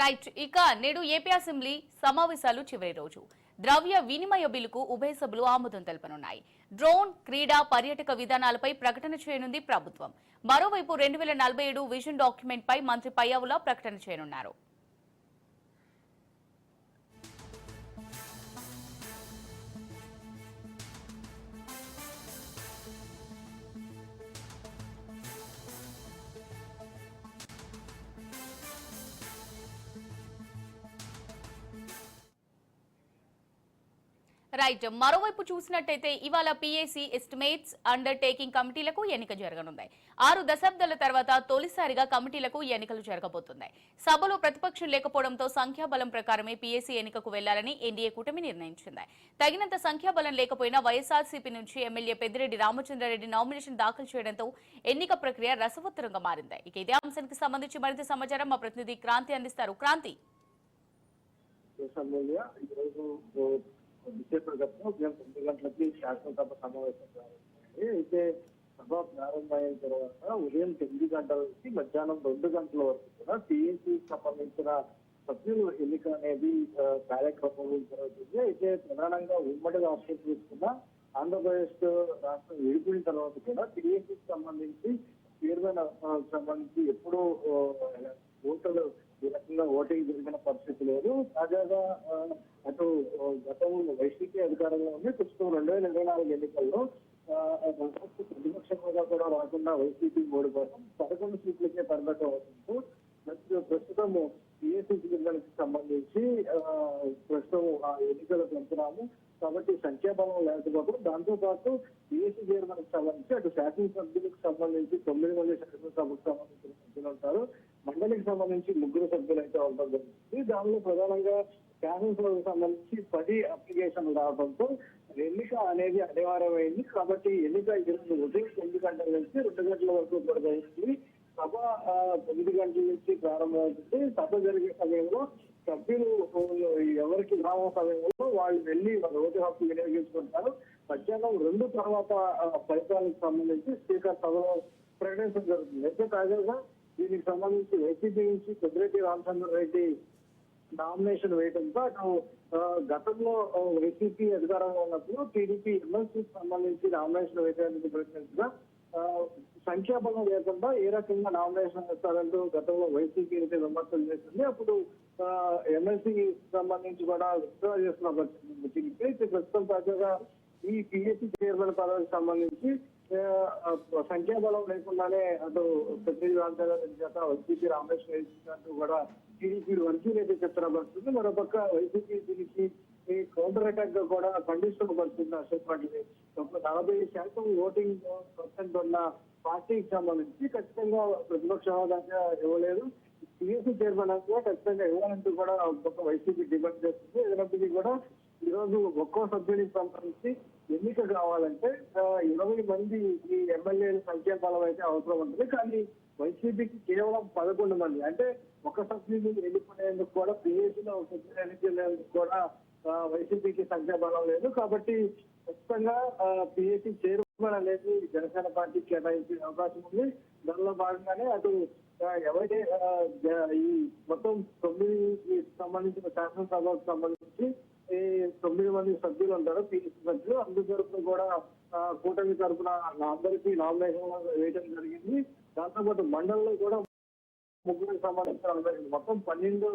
Right ఇక నేడు AP assembly సమావేశాలు చివరి రోజు. ద్రవ్య వినిమయ బిల్లుకు ఉభయ సభలు ఆమోదం తెలపనున్నాయి. డ్రోన్ క్రీడా పర్యాటక విధానాలపై ప్రకటన చేయనుంది ప్రభుత్వం. మరోవైపు రెండు వేల నలభై ఏడు విజన్ డాక్యుమెంట్ పై మంత్రి పయ్యావుల ప్రకటన చేయనున్నారు. రైట్ మరోవైపు చూసినట్టయితే ఇవాళ పిఏసీ ఎస్టిమేట్స్ అండర్ టేకింగ్ కమిటీలకు ఎన్నిక జరగనున్నాయి. ఆరు దశాబ్దాల తర్వాత తొలిసారిగా కమిటీలకు ఎన్నికలు జరగబోతున్నాయి. సభలో ప్రతిపక్షం లేకపోవడంతో సంఖ్యాబలం ప్రకారమే పీఏసీ ఎన్నికకు వెళ్ళాలని ఎన్డీఏ కూటమి నిర్ణయించింది. తగినంత సంఖ్యాబలం లేకపోయినా వైఎస్ఆర్సీపీ నుంచి ఎమ్మెల్యే పెద్దిరెడ్డి రామచంద్రారెడ్డి నామినేషన్ దాఖలు చేయడంతో ఎన్నిక ప్రక్రియ రసవత్తరంగా మారింది. ఇక ఇదే అంశానికి సంబంధించి మరింత సమాచారం మా ప్రతినిధి క్రాంతి అందిస్తారు. క్రాంతి. సమయంలో ఈరోజు ఉదయం తొమ్మిది గంటలకి శాసనసభ సమావేశం ప్రారంభమైంది. అయితే సభ ప్రారంభమైన తర్వాత ఉదయం తొమ్మిది గంటల నుంచి మధ్యాహ్నం రెండు గంటల వరకు కూడా టీఎంసీ సంబంధించిన సభ్యులు ఎన్నిక అనేది కార్యక్రమం జరుగుతుంది. అయితే ప్రధానంగా ఉమ్మడి రాష్ట్రం తీసుకున్న ఆంధ్రప్రదేశ్ రాష్ట్రం విడిపోయిన తర్వాత కూడా టీఎంసీకి సంబంధించి చైర్మన్ సంబంధించి ఎప్పుడూ ఓటర్లు ఈ రకంగా ఓటింగ్ జరిగిన పరిస్థితి లేదు. తాజాగా అటు గతం గతంలో వైసీపీ అధికారంలో ఉంది. ప్రస్తుతం రెండు వేల ఇరవై నాలుగు ఎన్నికల్లో ప్రతిపక్ష హోదా కూడా రాకుండా వైసీపీ ఓడిపోవడం పదకొండు సీట్లకే పరిమితం అవుతుంటూ ప్రస్తుతం పిఎస్సీ జిల్లాలకు సంబంధించి ప్రస్తుతం ఆ ఎన్నికలు పెంచున్నాము కాబట్టి సంఖ్యాబలం లేకపోతే దాంతో పాటు పిఎస్సీ చైర్మన్ సంబంధించి అటు శాసనసభ్యులకు సంబంధించి తొమ్మిది మంది శాసనసభకు సంబంధించిన సభ్యులు ఉంటారు మండలికి సంబంధించి ముగ్గురు సభ్యులు అయితే ఉండడం జరుగుతుంది దానిలో ప్రధానంగా శాసనసభకు సంబంధించి పది అప్లికేషన్లు రావడంతో ఎన్నిక అనేది అనివార్యమైంది. కాబట్టి ఎన్నిక ఈరోజు ఉదయం తొమ్మిది గంటల నుంచి రెండు గంటల వరకు కూడా సభ తొమ్మిది గంటల నుంచి ప్రారంభమవుతుంది. సభ జరిగే సమయంలో సభ్యులు ఎవరికి రావ సమయంలో వాళ్ళు వెళ్ళి వాళ్ళ ఓటు హక్కు వినియోగించుకుంటారు. మధ్యాహ్నం రెండు తర్వాత ఫలితాలకు సంబంధించి స్పీకర్ సభలో ప్రకటించడం జరుగుతుంది. అయితే తాజాగా దీనికి సంబంధించి వైసీపీ నుంచి పెద్దిరెడ్డి రామచంద్ర రెడ్డి నామినేషన్ వేయడంతో అటు గతంలో వైసీపీ అధికారంలో ఉన్నప్పుడు టీడీపీ ఎమ్మెల్సీకి సంబంధించి నామినేషన్ వేయడానికి ప్రయత్నించగా సంఖ్యాబలం లేకుండా ఏ రకంగా నామినేషన్ వేస్తారంటూ గతంలో వైసీపీ అయితే విమర్శలు చేసింది. అప్పుడు ఎమ్మెల్సీ సంబంధించి కూడా విత్డ్రా చేస్తున్న పరిస్థితి టీడీపీ అయితే ప్రస్తుతం తాజాగా ఈ పిఎస్సీ చైర్మన్ పదవికి సంబంధించి సంఖ్యాబలం లేకుండానే అటు పెద్ద రామచంద్ర చేత వైసీపీ రామేశ్వర వేసినట్టు కూడా టీడీపీ వర్గీయులు అయితే చెప్తున్న పరిస్థితి. మరోపక్క వైసీపీ దీనికి కౌంటర్ అటాక్గా కూడా ఖండిస్తున్న పరిస్థితి అశోక్ పాటిల్ నలభై శాతం ఓటింగ్ పర్సెంట్ ఉన్న పార్టీకి సంబంధించి ఖచ్చితంగా ప్రతిపక్ష హోదాగా ఇవ్వలేదు. టీఎస్సీ చైర్మన్ అంటే ఖచ్చితంగా ఇవ్వాలంటూ కూడా ఒక వైసీపీ డిమాండ్ చేస్తుంది. ఏదైనప్పటికీ కూడా ఈరోజు ఒక్కో సభ్యునికి సంబంధించి ఎన్నిక కావాలంటే ఇరవై మంది ఈ ఎమ్మెల్యేల సంఖ్య బలం అయితే అవసరం ఉంటుంది. కానీ వైసీపీకి కేవలం పదకొండు మంది. అంటే ఒక సభ్యుని ఎన్నుకునేందుకు కూడా పిఎస్సీలో ఒక సభ్యుని ఎన్నికలేందుకు కూడా వైసీపీకి సంఖ్య బలం లేదు. కాబట్టి ఖచ్చితంగా పిఎస్సీ చైర్మన్ అనేది జనసేన పార్టీ కేటాయించే అవకాశం ఉంది. దానిలో భాగంగానే అటు ఎవరి ఈ మొత్తం తొమ్మిది సంబంధించిన శాసనసభకు సంబంధించి ఈ తొమ్మిది మంది సభ్యులు ఉంటారు. పిఎస్సీ సభ్యులు అందరి తరఫున కూడా కూటమి తరఫున అందరికీ నామినేషన్ వేయడం జరిగింది. దాంతోపాటు మండలిలో కూడా ముగ్గురికి సంబంధించిన మొత్తం పన్నెండు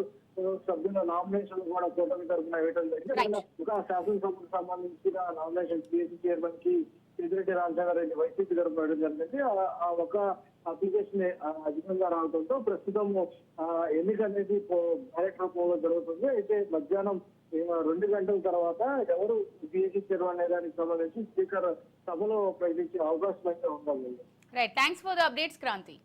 సభ్యుల నామినేషన్ కూడా కూటమి తరఫున వేయడం జరిగింది. ఒక శాసనసభకు సంబంధించిన నామినేషన్ పిఎస్సీ చైర్మన్కి పెద్దిరెడ్డి రామచంద్ర రెడ్డి వైసీపీ తరఫున వేయడం జరిగింది. ఆ- ఒక అప్లికేషన్ అధికంగా రావడంతో ప్రస్తుతం ఎన్నిక అనేది బ్యాలెట్ రూపంలో జరుగుతుంది. అయితే మధ్యాహ్నం రెండు గంటల తర్వాత ఎవరు పిఎస్సీ చైర్మన్ అనే దానికి సంబంధించి స్పీకర్ సభలో ప్రకటించే అవకాశం అయితే ఉండాలి. Right thanks for the updates Kranthi